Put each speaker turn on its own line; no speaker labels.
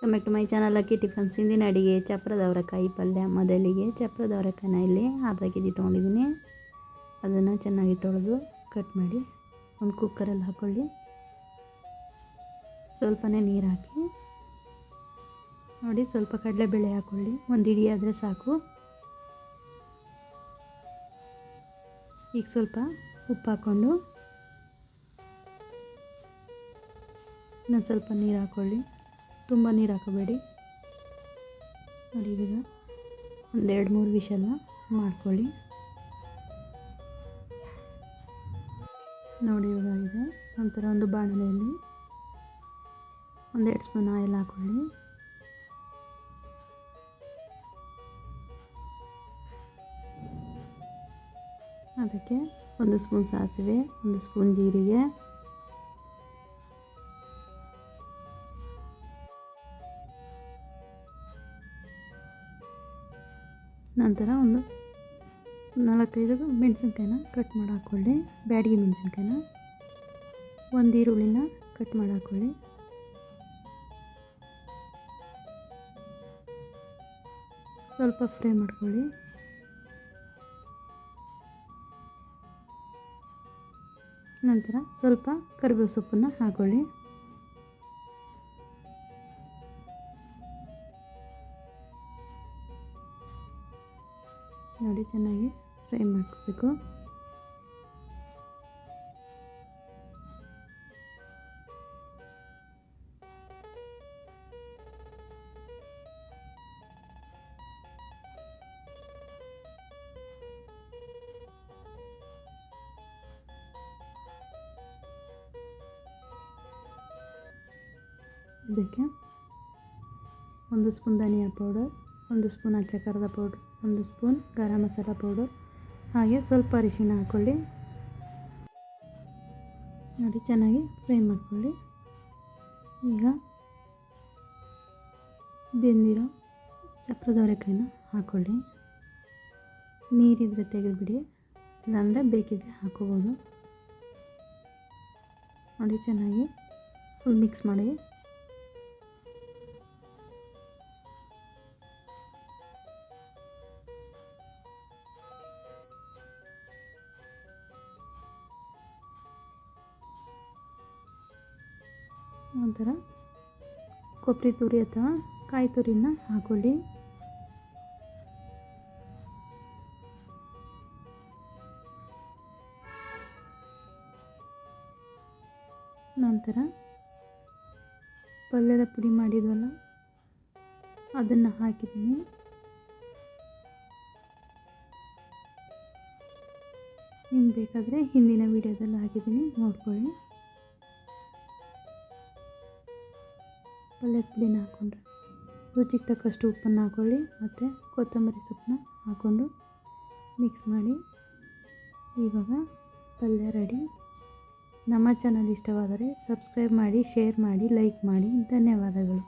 Welcome back to my channel ಅಕ್ಕಿ tiffins ಹಿಂದಿನ ಅಡಿಗೆ ಚಪ್ರದ ಅವರೆಕಾಯಿ ಪಲ್ಯ. ಮೊದಲಿಗೆ ಚಪ್ರದ ಅವರೆಕಾಯಿನ ಇಲ್ಲಿ ಅರ್ಧ ಕೆ ಜಿ ತೊಗೊಂಡಿದ್ದೀನಿ. ಅದನ್ನು ಚೆನ್ನಾಗಿ ತೊಳೆದು ಕಟ್ ಮಾಡಿ ಒಂದು ಕುಕ್ಕರಲ್ಲಿ ಹಾಕ್ಕೊಳ್ಳಿ ಸ್ವಲ್ಪನೇ ನೀರು ಹಾಕಿ. ನೋಡಿ, ಸ್ವಲ್ಪ ಕಡಲೆಬೇಳೆ ಹಾಕ್ಕೊಳ್ಳಿ ಒಂದು ಇಡಿ ಆದರೆ ಸಾಕು. ಈಗ ಸ್ವಲ್ಪ ಉಪ್ಪು ಹಾಕ್ಕೊಂಡು ಇನ್ನೊಂದು ಸ್ವಲ್ಪ ನೀರು ಹಾಕ್ಕೊಳ್ಳಿ ತುಂಬ ನೀರು ಹಾಕೋಬೇಡಿ ನೋಡಿ ಈಗ ಒಂದೆರಡು ಮೂರು ವಿಷಲ್ಲ ಮಾಡ್ಕೊಳ್ಳಿ. ನೋಡಿ ಇವಾಗ ಇದೆ ನಂತರ ಒಂದು ಬಾಣಲೆಯಲ್ಲಿ ಒಂದೆರಡು ಸ್ಪೂನ್ ಆಯಿಲ್ ಹಾಕ್ಕೊಳ್ಳಿ. ಅದಕ್ಕೆ ಒಂದು ಸ್ಪೂನ್ ಸಾಸಿವೆ, ಒಂದು ಸ್ಪೂನ್ ಜೀರಿಗೆ ನಂತರ ಒಂದು ನಾಲ್ಕೈದು ಮೆಣಸಿನ್ಕಾಯಿನ ಕಟ್ ಮಾಡಿ ಹಾಕ್ಕೊಳ್ಳಿ ಬ್ಯಾಡಗಿ ಮೆಣಸಿನ್ಕಾಯಿನ ಒಂದು ಈರುಳ್ಳಿನ ಕಟ್ ಮಾಡಿ ಹಾಕ್ಕೊಳ್ಳಿ ಸ್ವಲ್ಪ ಫ್ರೈ ಮಾಡ್ಕೊಳ್ಳಿ. ನಂತರ ಸ್ವಲ್ಪ ಕರಿಬೇವು ಸೊಪ್ಪನ್ನು ಹಾಕ್ಕೊಳ್ಳಿ ನೋಡಿ ಚೆನ್ನಾಗಿ ಫ್ರೈ ಮಾಡ್ಕೋಬೇಕು. ಇದಕ್ಕೆ ಒಂದು ಸ್ಪೂನ್ ಧನಿಯಾ ಪೌಡರ್ ಒಂದು ಸ್ಪೂನ್ ಅಚ್ಚ ಖಾರದ ಪೌಡ್ರ್ ಒಂದು ಸ್ಪೂನ್ ಗರಂ ಮಸಾಲ ಪೌಡರ್, ಹಾಗೆ ಸ್ವಲ್ಪ ಅರಿಶಿನ ಹಾಕ್ಕೊಳ್ಳಿ. ನೋಡಿ, ಚೆನ್ನಾಗಿ ಫ್ರೈ ಮಾಡ್ಕೊಳ್ಳಿ. ಈಗ ಬೆಂದಿರೋ ಚಪ್ರದವರೆಕಾಯಿನ ಹಾಕ್ಕೊಳ್ಳಿ. ನೀರಿದ್ರೆ ತೆಗೆದುಬಿಡಿ, ಇಲ್ಲಾಂದರೆ ಬೇಕಿದ್ದರೆ ಹಾಕೋಬೋದು. ನೋಡಿ, ಚೆನ್ನಾಗಿ ಫುಲ್ ಮಿಕ್ಸ್ ಮಾಡಿ. ನಂತರ ಕೊಬ್ಬರಿ ತುರಿ ಅಥವಾ ಕಾಯಿ ತುರಿನ ಹಾಕೊಳ್ಳಿ. ನಂತರ ಪಲ್ಯದ ಪುಡಿ ಮಾಡಿದ್ವಲ್ಲ, ಅದನ್ನು ಹಾಕಿದ್ದೀನಿ. ನಿಮ್ಗೆ ಬೇಕಾದರೆ ಹಿಂದಿನ ವೀಡಿಯೋದಲ್ಲಿ ಹಾಕಿದ್ದೀನಿ, ನೋಡ್ಕೊಳ್ಳಿ. ಪಲ್ಯದ ಪುಡಿನ ಹಾಕ್ಕೊಂಡ್ರೆ ರುಚಿಗೆ ತಕ್ಕಷ್ಟು ಉಪ್ಪನ್ನು ಹಾಕ್ಕೊಳ್ಳಿ ಮತ್ತು ಕೊತ್ತಂಬರಿ ಸೊಪ್ಪನ್ನ ಹಾಕ್ಕೊಂಡು ಮಿಕ್ಸ್ ಮಾಡಿ. ಇವಾಗ ಪಲ್ಯ ರೆಡಿ ನಮ್ಮ ಚಾನಲ್ ಇಷ್ಟವಾದರೆ ಸಬ್ಸ್ಕ್ರೈಬ್ ಮಾಡಿ ಶೇರ್ ಮಾಡಿ ಲೈಕ್ ಮಾಡಿ. ಧನ್ಯವಾದಗಳು.